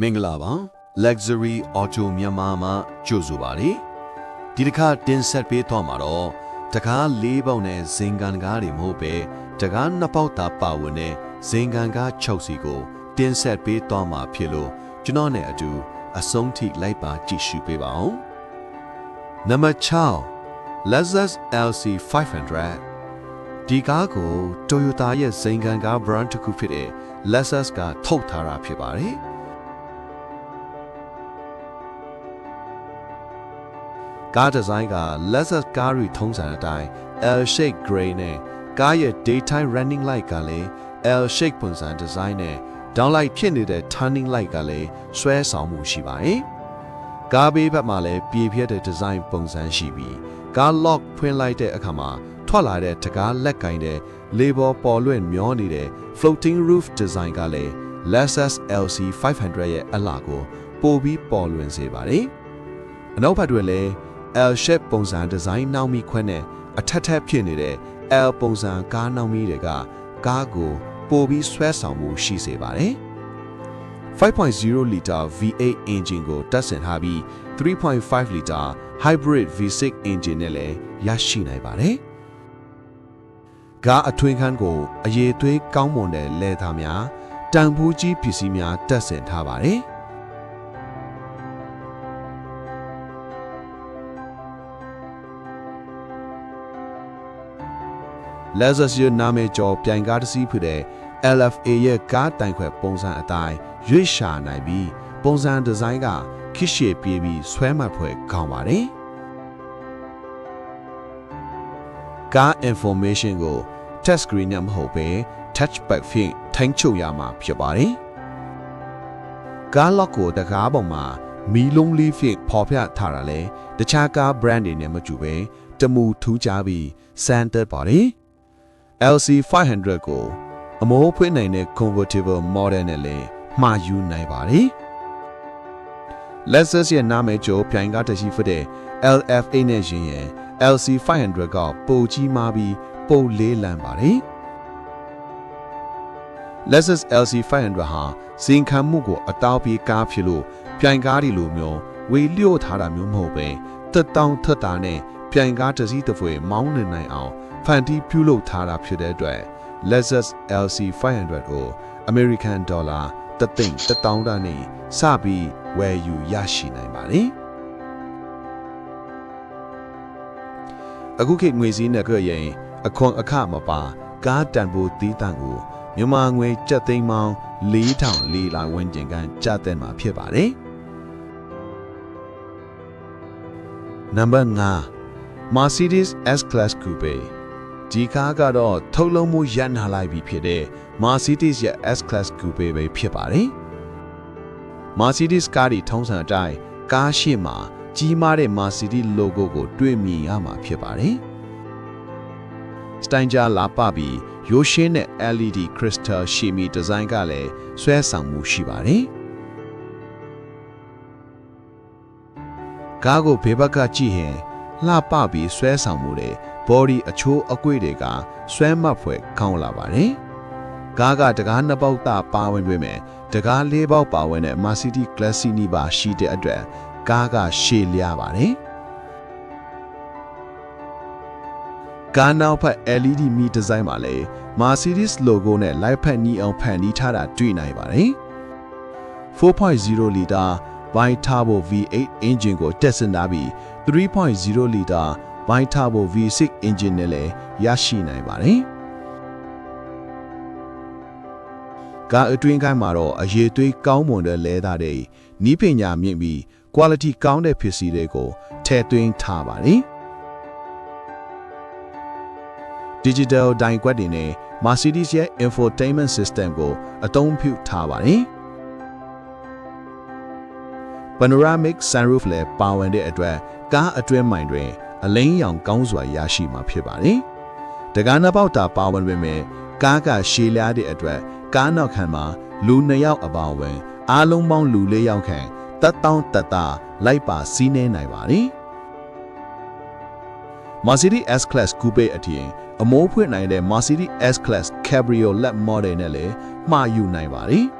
မင်္ဂလာပါ luxury auto မြန်မာမှာကြိုဆိုပါရစေဒီတစ်ခါတင်ဆက်ပေးသွားမှာတော့တကား၄ပေါက်နဲ့ဇင်ကန်ကားတွေမဟုတ်ပဲတကားနှစ်ပေါက်သာပါဝင်တဲ့ဇင်ကန်ကား6စီကိုတင်ဆက်ပေးသွားမှာဖြစ်လို့ကျွန်တော်နဲ့အတူအဆုံးထိလိုက်ပါကြည့်ရှုပေးပါအောင်နံပါတ်6 Lexus LC 500ဒီကားကို Toyota ရဲ့ဇင်ကန်ကား brand တစ်ခုဖြစ်တဲ့ Lexus ကထုတ်ထားတာဖြစ်ပါတယ် ကားဒီဇိုင်းက Lexus ကားတွေထုံးစံအတိုင်း L shape gray နဲ့ကားရဲ့ daytime running light ကလည်း L shape ပုံစံဒီဇိုင်းနဲ့ downlight ဖြစ်နေတဲ့ turning light ကလည်းဆွဲဆောင်မှုရှိပါတယ်။ကားဘေးဘက်မှာလည်းပြေပြည့်တဲ့ဒီဇိုင်းပုံစံရှိပြီးကား lock ဖွင့်လိုက်တဲ့အခါမှာထွက်လာတဲ့တကားလက်ကင်တဲ့ label ပေါ်လွင့်မျောနေတဲ့ floating roof design ကလည်း Lexus LC 500ရဲ့အလှကိုပိုပြီးပေါ်လွင်စေပါတယ်။အနောက်ဘက်တွင်လည်း L shape ပုံစံဒီဇိုင်းနောက်မီခွဲနဲ့အထက်ထက်ဖြစ်နေတဲ့ L ပုံစံကားနောက်မီတွေကကားကိုပိုပြီးဆွဲဆောင်မှုရှိစေပါတယ်။5.0 liter V8 engine ကိုတက်ဆင်ထားပြီး3.5 liter hybrid V6 engine နဲ့လည်းရရှိနိုင်ပါတယ်။ကားအထွင်းခန်းကိုအရေးသွေးကောင်းမွန်တဲ့လဲသားများတန်ဖိုးကြီးပစ္စည်းများတက်ဆင်ထားပါတယ်။ Lexus ရဲ့နာမည်ကျော်ပြိုင်ကားတစ်စီးဖြစ်တဲ့ LFA ရဲ့ကားတိုင်ခွဲပုံစံအတိုင်းရွေ့ရှာနိုင်ပြီးပုံစံဒီဇိုင်းကခစ်ရှည်ပြေးပြီးဆွဲမှတ်ဖွဲ့ကောင်းပါတယ်။ကား information ကို touch screen နဲ့မဟုတ်ဘဲ touchpad ဖြင့်ထိန်းချုပ်ရမှာဖြစ်ပါတယ်။ကား lock ကိုတကားပေါ်မှာမီလုံးလေးဖြင့်ပေါ်ပြထားတာလဲတခြားကား brand တွေနဲ့မတူပဲတမူထူးခြားပြီး standard ပါတယ်။ LC 500 ကိုအမိုးဖွင့်နိုင်တဲ့ convertible model နဲ့လည်းမှာယူနိုင်ပါတယ်။ Lexus ရဲ့နာမည်ကျော်ပြိုင်ကားတစ်ရှိဖြစ်တဲ့ LFA နဲ့ယှဉ်ရင် LC 500 ကပိုကြီးမားပြီးပိုလေးလံပါတယ်။ Lexus LC 500 ဟာဇင်ခံမှုကိုအတောက်ပြီးကားဖြစ်လို့ပြိုင်ကားတွေလိုမျိုးဝေလျော့ထားတာမျိုးမဟုတ်ပဲတက်တောင်းထက်တာနဲ့ပြိုင်ကားတစ်စီးတစ်ဖွဲမောင်းနေနိုင်အောင် ဖန်တီးပြုလုပ်ထားတာဖြစ်တဲ့အတွက် Lexus LC 500ကို American Dollar တသိန်းတစ်တောင်းတာနဲ့စပြီးဝယ်ယူရရှိနိုင်ပါတယ်အခုခေတ်ငွေစည်းနဲ့ကြည့်ရင် အခွန်အခမပါကားတန်ဖိုးတီးတန့်ကိုမြန်မာငွေကျပ်သိန်းပေါင်း4000လေးလာဝန်းကျင်ကန်ကျတဲ့မှာဖြစ်ပါတယ်နံပါတ်5 Mercedes S-Class Coupe ဒီကားကတော့ထုတ်လုံးမှုရန်နာလိုက်ပြီဖြစ်တဲ့ Mercedes ရဲ့ S-Class Coupe ပဲဖြစ်ပါတယ်။ Mercedes ကားဒီထုံးစံအတိုင်းကားရှိမှာကြီးမားတဲ့ Mercedes logo ကိုတွေ့မြင်ရမှာဖြစ်ပါတယ်။စတိုင်ဂျာလာပပြီးရိုးရှင်းတဲ့ LED crystal ရှီမီဒီဇိုင်းကလည်းဆွဲဆောင်မှုရှိပါတယ်။ကားကိုဘေးဘက်ကကြည့်ရင်လှပပြီးဆွဲဆောင်မှုတဲ့ body အချိုးအကွေ့တွေကဆွဲမှတ်ဖွယ်ကောင်းလာပါတယ်။ကားကတကားနှစ်ပေါက်သာပါဝင်ပေမဲ့တကားလေးပေါက်ပါဝင်တဲ့ Mercedes Classic နီးပါရှိတဲ့အတွက်ကားကရှည်လျားပါတယ်။ကားနောက်ဖက် LED မီဒီဇိုင်းမှာလည်း Mercedes logo နဲ့ light ဖက်နီးအောင်ဖန်တီးထားတာတွေ့နိုင်ပါတယ်။4.0 liter bi turbo V8 engine ကိုတက်ဆင်ထားပြီး3.0 liter bi turbo V6 engine နဲ့လည်းရရှိနိုင်ပါတယ်။ကားအတွင်းကိုင်းမှာတော့အရေးသွေးကောင်းမွန်တဲ့လဲသားတွေနီးပညာမြင့်ပြီး quality ကောင်းတဲ့ပစ္စည်းတွေကိုထည့်သွင်းထားပါတယ်။ digital ဒိုင်ကွက်တွေနဲ့ Mercedes ရဲ့ infotainment system ကိုအသုံးပြုထားပါတယ်။ panoramic sunroof လည်းပါဝင်တဲ့အတွက်ကားအတွင်းမိုင်တွင် အလိမ်းရောင်ကောင်းစွာရရှိမှာဖြစ်ပါတယ်။တကားနှစ်ပေါက်တာပါဝင်ပေမဲ့ကားကရှည်လျားတဲ့အတွက်ကားနောက်ခံမှာလူနှစ်ယောက်အပါအဝင်အားလုံးပေါင်းလူလေးယောက်ခန့်တက်တောင်းတက်တာလိုက်ပါစီးနေနိုင်ပါတယ်။ Mercedes S-Class Coupe အထင်အမိုးဖွင့်နိုင်တဲ့ Mercedes S-Class Cabriolet model နဲ့လည်းမှာယူနိုင်ပါတယ်။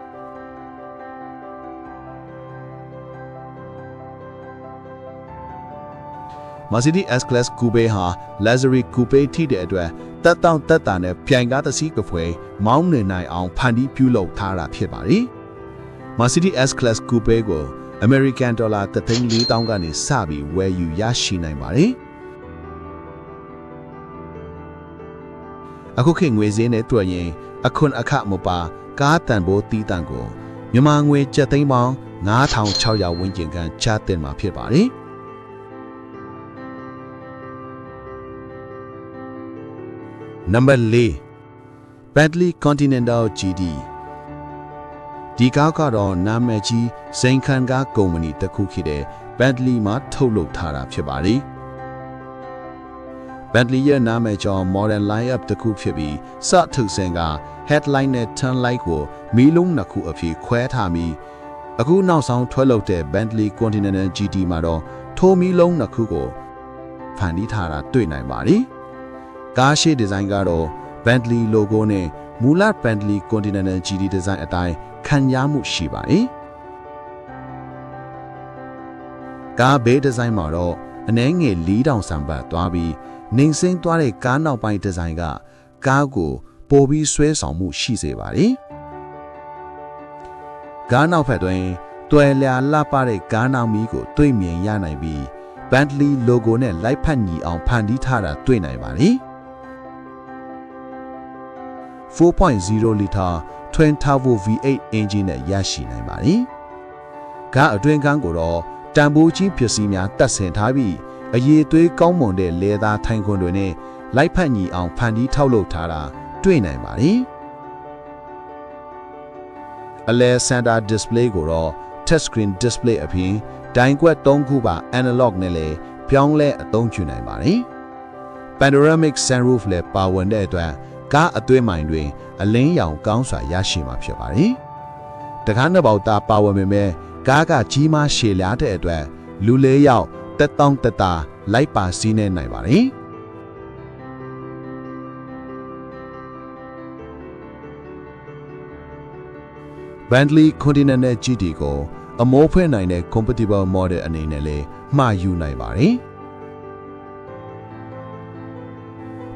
Mercedes S-Class Coupe ဟာ Luxury Coupe ထိတဲ့အတွက်တက်တောင့်တက်တာနဲ့ပြိုင်ကားတစ်စီးတစ်ဖွဲမောင်းနေနိုင်အောင်ဖန်တီးပြုလုပ်ထားတာဖြစ်ပါတယ်။ Mercedes S-Class Coupe ကို American Dollar 3,400ကနေစပြီးဝယ်ယူရရှိနိုင်ပါတယ်။အခုခေတ်ငွေစည်းနဲ့တွေ့ရင်အခွန်အခမပါကားတန်ဖိုးတီးတန်ကိုမြန်မာငွေကျပ်သိန်းပေါင်း9600ဝန်းကျင်ခန့်ချတင်မှာဖြစ်ပါတယ်။ Number 4 Bentley Continental GT ဒီကားကတော့နာမည်ကြီးစိန်ခံကားကုမ္ပဏီတစ်ခုဖြစ်တဲ့ Bentley မှာထုတ်လုပ်ထားတာဖြစ်ပါတယ်။ Bentley ရဲ့နာမည်ကျော် Modern Lineup တစ်ခုဖြစ်ပြီးစထုတ်စင်က headline နဲ့ turn light ကိုမီးလုံးနှစ်ခုအဖြစ်ခွဲထားပြီးအခုနောက်ဆုံးထွက်လုပ်တဲ့ Bentley Continental GT မှာတော့ထိုးမီးလုံးနှစ်ခုကိုဖန်တီးထားတာတွေ့နိုင်ပါတယ်။ ကားရှိဒီဇိုင်းကတော့ Bentley logo နဲ့မူလ Bentley Continental GT design အတိုင်းခံရမှုရှိပါတယ်။ကားဘေးဒီဇိုင်းမှာတော့အနှဲငယ်၄တောင်ဆံပတ်သွားပြီးနေစင်းသွားတဲ့ကားနောက်ပိုင်းဒီဇိုင်းကကားကိုပိုပြီးဆွဲဆောင်မှုရှိစေပါတယ်။ကားနောက်ဖက်တွင်တွယ်လျာလှပတဲ့ကားနောက်မီးကိုတွေ့မြင်ရနိုင်ပြီး Bentley logo နဲ့လိုက်ဖက်ညီအောင်ဖန်တီးထားတာတွေ့နိုင်ပါတယ်။ 4.0 liter twin turbo V8 engine နဲ့ရရှိနိုင်ပါတယ်။ကားအတွင်းကန်းကိုတော့တန်ဖိုးကြီးပစ္စည်းများတပ်ဆင်ထားပြီးအရေးသွေးကောင်းမွန်တဲ့လေသားထိုင်ခွန်တွေနဲ့လိုက်ဖက်ညီအောင်ဖန်တီးထောက်လုပ်ထားတာတွေ့နိုင်ပါတယ်။အလဲ center display ကိုတော့ touch screen display အပြင်ဒိုင်ကွက်၃ခုပါ analog နဲ့လည်းပြောင်းလဲအသုံးပြုနိုင်ပါတယ်။ panoramic sunroof လည်းပါဝင်တဲ့အတွက် ကားအသွေးမိုင်တွင် အလင်းရောင်ကောင်းစွာရရှိမှာဖြစ်ပါတယ်။တကားနှစ်ပေါက်သားပါဝင်ပေမဲ့ကားကကြီးမားရှည်လျားတဲ့အတွက်လူလေးယောက်တက်တောင့်တက်တာလိုက်ပါစီးနေနိုင်ပါတယ်။ Bentley Continental GT ကိုအမိုးဖွင့်နိုင်တဲ့ compatible model အနေနဲ့လည်းမှာယူနိုင်ပါတယ်။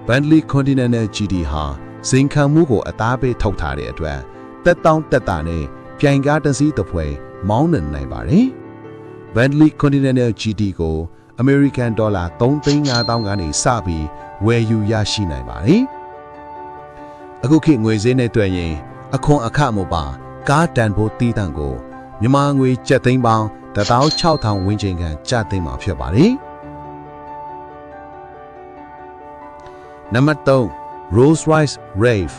Bentley Continental GT ဟာဇင်ခံမှုကိုအသားပေးထုတ်ထားတဲ့အတွက်တက်တောင့်တက်တာနဲ့ပြိုင်ကားတစ်စီးတစ်ဖွဲမောင်းနှင်နိုင်ပါတယ်။ Bentley Continental GT ကို American Dollar 3,500ကနေစပြီးဝယ်ယူရရှိနိုင်ပါတယ်။အခုခေတ်ငွေဈေးနဲ့တွက်ရင် အခွန်အခမပါကားတန်ဖိုးတီးတန်ကိုမြန်မာငွေကျပ်သိန်းပေါင်း16000ဝန်းကျင်ခန့်ကျသိမ်းမှာဖြစ်ပါတယ်။ နံပါတ်3 Rolls Royce Rave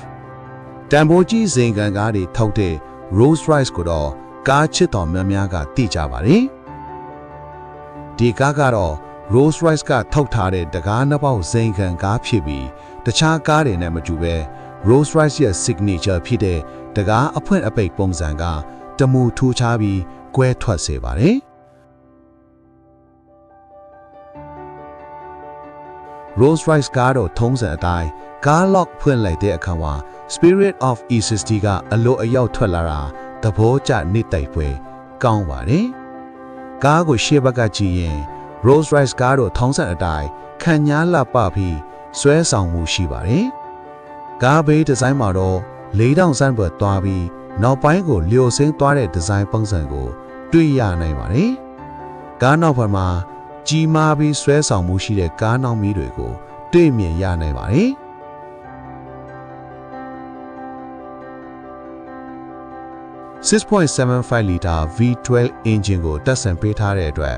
တန်ဖိုးကြီးဇင်ကန်ကားတွေထုတ်တဲ့ Rolls Royce ကိုတော့ကားချစ်တော်များများကသိကြပါတယ်ဒီကားကတော့ Rolls Royce ကထုတ်ထားတဲ့တကားနှစ်ပေါက်ဇင်ကန်ကားဖြစ်ပြီးတခြားကားတွေနဲ့မတူဘဲ Rolls Royce ရဲ့ signature ဖြစ်တဲ့တကားအဖွင့်အပိတ်ပုံစံကတမူထူးခြားပြီးကွဲထွက်စေပါတယ် Rolls Royce ကားတော့ထုံးစံအတိုင်းကား lock ဖွင့်လိုက်တဲ့အခါမှာ Spirit of E60 ကအလိုအရောက်ထွက်လာတာသဘောကျနေတိုက်ပွဲကောင်းပါတယ်။ကားကိုရှေ့ဘက်ကကြည့်ရင် Rolls Royce ကားတော့ထုံးစံအတိုင်းခံညားလှပပြီးဆွဲဆောင်မှုရှိပါတယ်။ကားဘေးဒီဇိုင်းမှာတော့၄တောင်ဆန်းဘက်သွားပြီးနောက်ပိုင်းကိုလျိုဆင်းသွားတဲ့ဒီဇိုင်းပုံစံကို တွေ့ရနိုင်ပါတယ်။ကားနောက်ဘက်မှာ ကြီးမားပြီးဆွဲဆောင်မှုရှိတဲ့ကားနောက်မီးတွေကိုတွေ့မြင်ရနိုင်ပါတယ်။6.75 liter V12 engine ကိုတက်ဆင်ပေးထားတဲ့အတွက်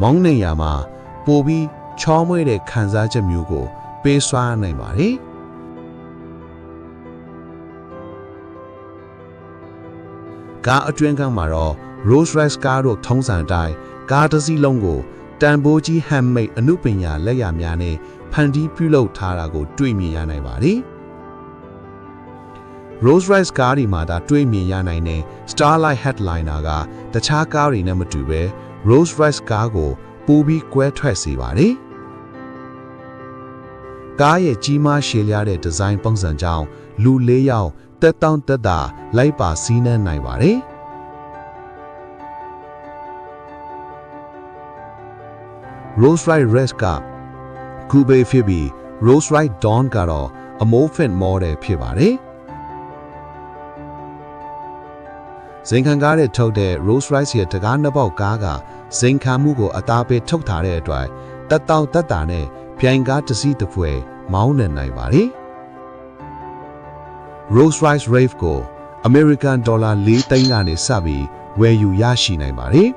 မောင်းနေရမှာပိုပြီးချောမွေ့တဲ့ခံစားချက်မျိုးကို ပေးစွာနိုင်ပါတယ်။ကားအတွင်းကမှာတော့ Rolls Royce ကားတို့ထုံးစံအတိုင်းကားတစ်စီးလုံးကို တန်ဖိုးကြီး handmade အမှုပညာလက်ရာများနဲ့ဖန်တီးပြုလုပ်ထားတာကို တွေ့မြင်ရနိုင်ပါတယ်။ Rolls Royce ကားဒီမှာဒါတွေ့မြင်ရနိုင်တဲ့ Starlight Headliner ကတခြားကားတွေနဲ့မတူပဲ Rolls Royce ကားကိုပိုပြီးကွဲထွက်စေပါတယ်။ကားရဲ့ကြီးမားရှည်လျားတဲ့ဒီဇိုင်းပုံစံကြောင့်လူ၄ယောက်တက်တောင့်တက်တာလိုက်ပါစီးနှံနိုင်ပါတယ်။ Rolls Royce Rex က Coupe ဖြစ်ပြီး Rolls Royce Dawn ကတော့ Amorphic model ဖြစ်ပါတယ်ဇင်ခံကားတဲ့ထုတ်တဲ့ Rolls Royce ရဲ့တကားနှစ်ပေါက်ကားကဇင်ခံမှုကိုအသားပေးထုတ်ထားတဲ့အတွက်တက်တောင့်တက်တာနဲ့ပြိုင်ကားတစ်စီးတစ်ဖွဲမောင်းနေနိုင်ပါတယ် Rolls Royce Rave ကို American Dollar 4သိန်းကနေစပြီးဝယ်ယူရရှိနိုင်ပါတယ်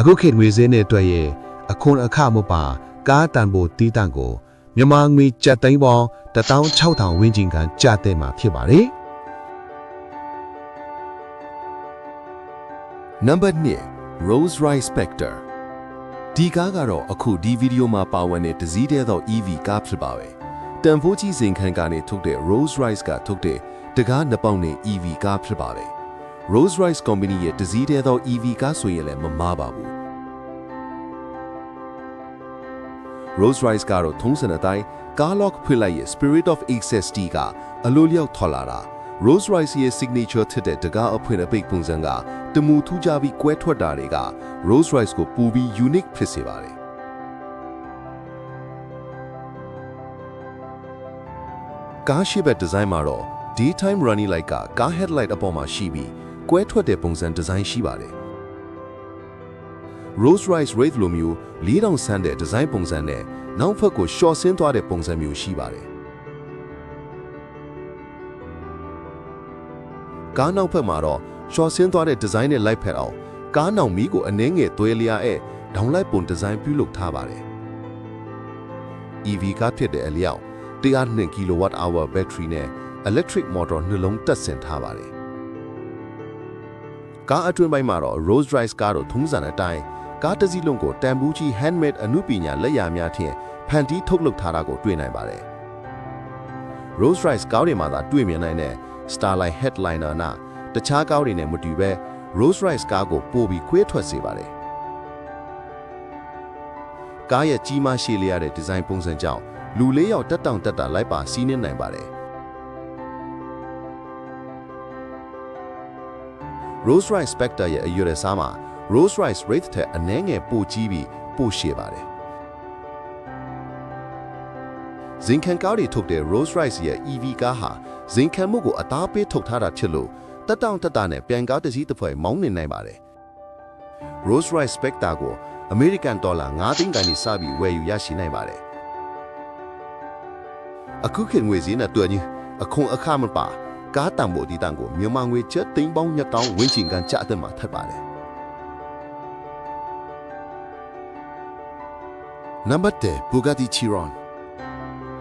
အခုခေတ်ငွေစင်းတဲ့အတွက်ရဲ့အခွန်အခမပါကားတန်ဖိုးတီးတန့်ကိုမြန်မာငွေကျပ်သိန်းပေါင်း16000ဝန်းကျင်ကန်ကျတဲ့မှာဖြစ်ပါတယ် Number 2 Rolls Royce Spectre ဒီကားကတော့အခုဒီဗီဒီယိုမှာပါဝင်တဲ့တစည်းတဲ့သော EV ကားဖြစ်ပါပဲတန်ဖိုးကြီးစင်ခံကနေထုတ်တဲ့ Rolls Royce ကထုတ်တဲ့တကားနှစ်ပေါက်နဲ့ EV ကားဖြစ်ပါပဲ Rolls Royce Company ရဲ့တစည်းတဲ့သော EV ကားဆိုရင်လည်းမမားပါဘူး Rolls Royce ကတော့ထုံးစံအတိုင်း car lock ဖွင့်လိုက်ရဲ့ Spirit of XST ကအလိုလျောက်ထွက်လာတာ Rolls Royce ရဲ့ signature ထက်တဲ့တကားအဖွင့်အပိတ်ပုံစံကတမူထူးခြားပြီးကွဲထွက်တာတွေက Rolls Royce ကိုပူပြီး unique ဖြစ်စေပါတယ်ကားရှိဘက်ဒီဇိုင်းမှာတော့ daytime running light ကကား headlight အပေါ်မှာရှိပြီး ကွဲထွက်တဲ့ပုံစံဒီဇိုင်းရှိပါတယ် Rolls Royce Wraith လိုမျိုး4000ဆန်းတဲ့ဒီဇိုင်းပုံစံနဲ့နောက်ဖက်ကို short ဆင်းသွားတဲ့ပုံစံမျိုးရှိပါတယ်ကားနောက်ဖက်မှာတော့ short ဆင်းသွားတဲ့ဒီဇိုင်းနဲ့လိုက်ဖက်အောင်ကားနောက်မီးကိုအနှဲငယ်သွဲလျားရဲ့ဒေါင်းလိုက်ပုံဒီဇိုင်းပြုလုပ်ထားပါတယ် EV ကားဖြစ်တဲ့အလျောက်102 kWh battery နဲ့ electric motor နှလုံးတက်ဆင်ထားပါတယ် ကားအတွင်းပိုင်းမှာတော့ Rolls Royce ကားတို့ထုံးစံတဲ့အတိုင်းကားတစ်စီးလုံးကိုတန်ဘူးကြီး handmade အမှုပညာလက်ရာများဖြင့်ဖန်တီးထုတ်လုပ်ထားတာကိုတွေ့နိုင်ပါတယ် Rolls Royce ကားတွေမှာသာတွေ့မြင်နိုင်တဲ့ Starlight Headliner နာတခြားကားတွေနဲ့မတူဘဲ Rolls Royce ကားကိုပိုပြီးခွေးထွက်စေပါတယ်ကားရဲ့ကြီးမားရှည်လျားတဲ့ဒီဇိုင်းပုံစံကြောင့်လူလေးယောက်တက်တောင်တက်တာလိုက်ပါစီးနှင်းနိုင်ပါတယ် Rolls Royce Spectre ရဲ့အရွယ်အစားမှာ Rolls Royce Wraith ထက်အနည်းငယ်ပိုကြီးပြီးပိုရှည်ပါတယ်ဇင်ခံကားတွေထုတ်တဲ့ Rolls Royce ရဲ့ EV ကားဟာဇင်ခံမှုကိုအသားပေးထုတ်ထားတာဖြစ်လို့တက်တောင့်တက်တာနဲ့ပြန်ကားတစ်စီးတစ်ဖွဲ့မောင်းနေနိုင်ပါတယ် Rolls Royce Spectre ကို American Dollar 9သိန်းကနေစပြီးဝယ်ယူရရှိနိုင်ပါတယ်အခုခေတ်ငွေစည်းနဲ့တွေ့ရင်အခွန်အခမပါ ကားတံမိုဒီတန်ကိုမြန်မာငွေကျပ်သိန်းပေါင်း2000ဝန်းကျင်ကန်ကျအပ်မှာထပ်ပါတယ် Number 10 Bugatti Chiron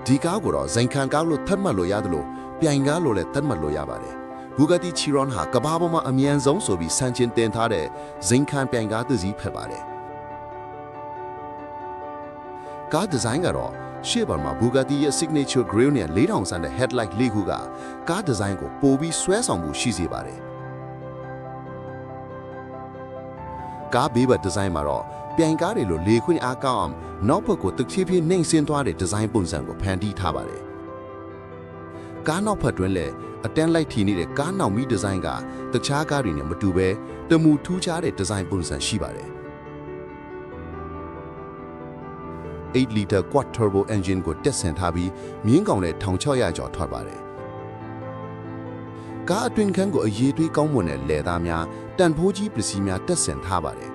ဒီကားကိုတော့ဇင်ခံကားလို့သတ်မှတ်လို့ရတယ်လို့ပြိုင်ကားလို့လည်းသတ်မှတ်လို့ရပါတယ် Bugatti Chiron ဟာကမ္ဘာပေါ်မှာအမြန်ဆုံးဆိုပြီးစံချင်းတင်ထားတဲ့ဇင်ခံပြိုင်ကားတစ်စီးဖြစ်ပါတယ်ကားဒီဇိုင်းကတော့ ရှေ့ဘက်မှာ Bugatti ရဲ့ signature grille နဲ့4000ဆန်တဲ့ headlight လေးခုကကားဒီဇိုင်းကိုပိုပြီးဆွဲဆောင်မှုရှိစေပါတယ်ကားဘေးဘက်ဒီဇိုင်းမှာတော့ပြိုင်ကားတွေလိုလေခွင့်အားကောင်းအောင်နောက်ဘက်ကိုတဖြည်းဖြည်းနှိမ့်ဆင်းသွားတဲ့ဒီဇိုင်းပုံစံကိုဖန်တီးထားပါတယ်ကားနောက်ဘက်တွင်လည်းအတန်းလိုက်ထီနေတဲ့ကားနောက်မီဒီဇိုင်းကတခြားကားတွေနဲ့မတူဘဲတမူထူးခြားတဲ့ဒီဇိုင်းပုံစံရှိပါတယ် 8 liter quad turbo engine ကိုတက်ဆင်ထားပြီးမြင်းကောင်တဲ့1600ကျော်ထွက်ပါတယ်ကားအတွင်ခန်းကိုအရေးသွေးကောင်းမွန်တဲ့လယ်သားများတန်ဖိုးကြီးပစ္စည်းများတက်ဆင်ထားပါတယ်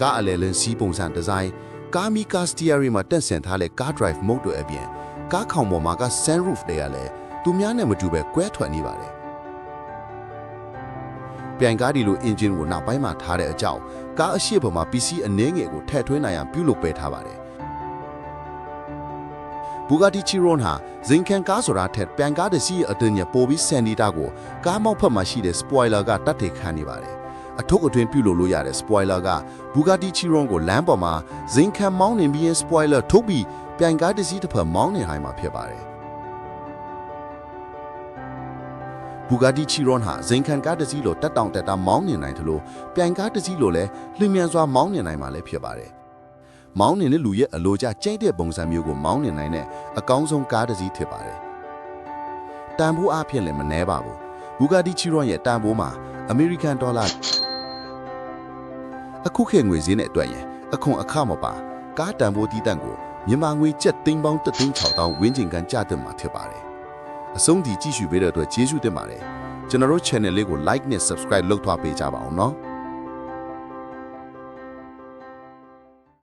ကားအလဲလင်းစီးပုံစံဒီဇိုင်းကားမီကာစတီယာရီမှာတက်ဆင်ထားတဲ့ကား drive mode တို့အပြင်ကားခေါင်ပေါ်မှာက sunroof တွေကလည်းသူများနဲ့မတူပဲကွဲထွက်နေပါတယ် ပြန်ကားဒီလို engine ကိုနောက်ပိုင်းမှာထားတဲ့အကြောင်းကားအရှိပေါ်မှာ PC အနည်းငယ်ကိုထည့်ထွင်းနိုင်အောင်ပြုလုပ်ပေးထားပါတယ် Bugatti Chiron ဟာဇင်ကန်ကားဆိုတာထက်ပြန်ကားတစ်စီးရဲ့အတွင်းညပိုပြီးစန်ဒီတာကိုကားမောက်ဖက်မှာရှိတဲ့ spoiler ကတတ်တယ်ခံနေပါတယ်။အထုပ်အတွင်းပြုလုပ်လို့ရတဲ့ spoiler က Bugatti Chiron ကိုလမ်းပေါ်မှာဇင်ကန်မောင်းနေပြီးရင် spoiler ထုတ်ပြီးပြန်ကားတစ်စီးတစ်ဖက်မောင်းနေဟိုင်းမှာဖြစ်ပါတယ်။ Bugatti Chiron ဟာဇင်ကန်ကားတစ်စီးလိုတက်တောင်တက်တာမောင်းနေနိုင်တယ်လို့ပြန်ကားတစ်စီးလိုလည်းလျင်မြန်စွာမောင်းနေနိုင်မှာလည်းဖြစ်ပါတယ်။မောင်းနေတဲ့လူရဲ့အလိုကျကျိတ်တဲ့ပုံစံမျိုးကိုမောင်းနေနိုင်တဲ့အကောင်းဆုံးကားတစ်စီးဖြစ်ပါတယ်။တန်ဖိုးအဖြစ်လည်းမနှဲပါဘူး။ Bugatti Chiron ရဲ့တန်ဖိုးမှာအမေရိကန်ဒေါ်လာအခုခေတ်ငွေဈေးနဲ့အတွက်ရင်အခွန်အခမပါကားတန်ဖိုးတီးတန့်ကိုမြန်မာငွေကျပ်သိန်းပေါင်း3သိန်း6တောင်းဝန်းကျင်ကန်ကျတင်မှာဖြစ်ပါတယ် အဆုံးထိကြည့်ရှုပေးတဲ့အတွက်ကျေးဇူးတင်ပါတယ်ကျွန်တော်တို့ channel လေးကို like နဲ့ subscribe လုပ်ထားပေးကြပါအောင်နော်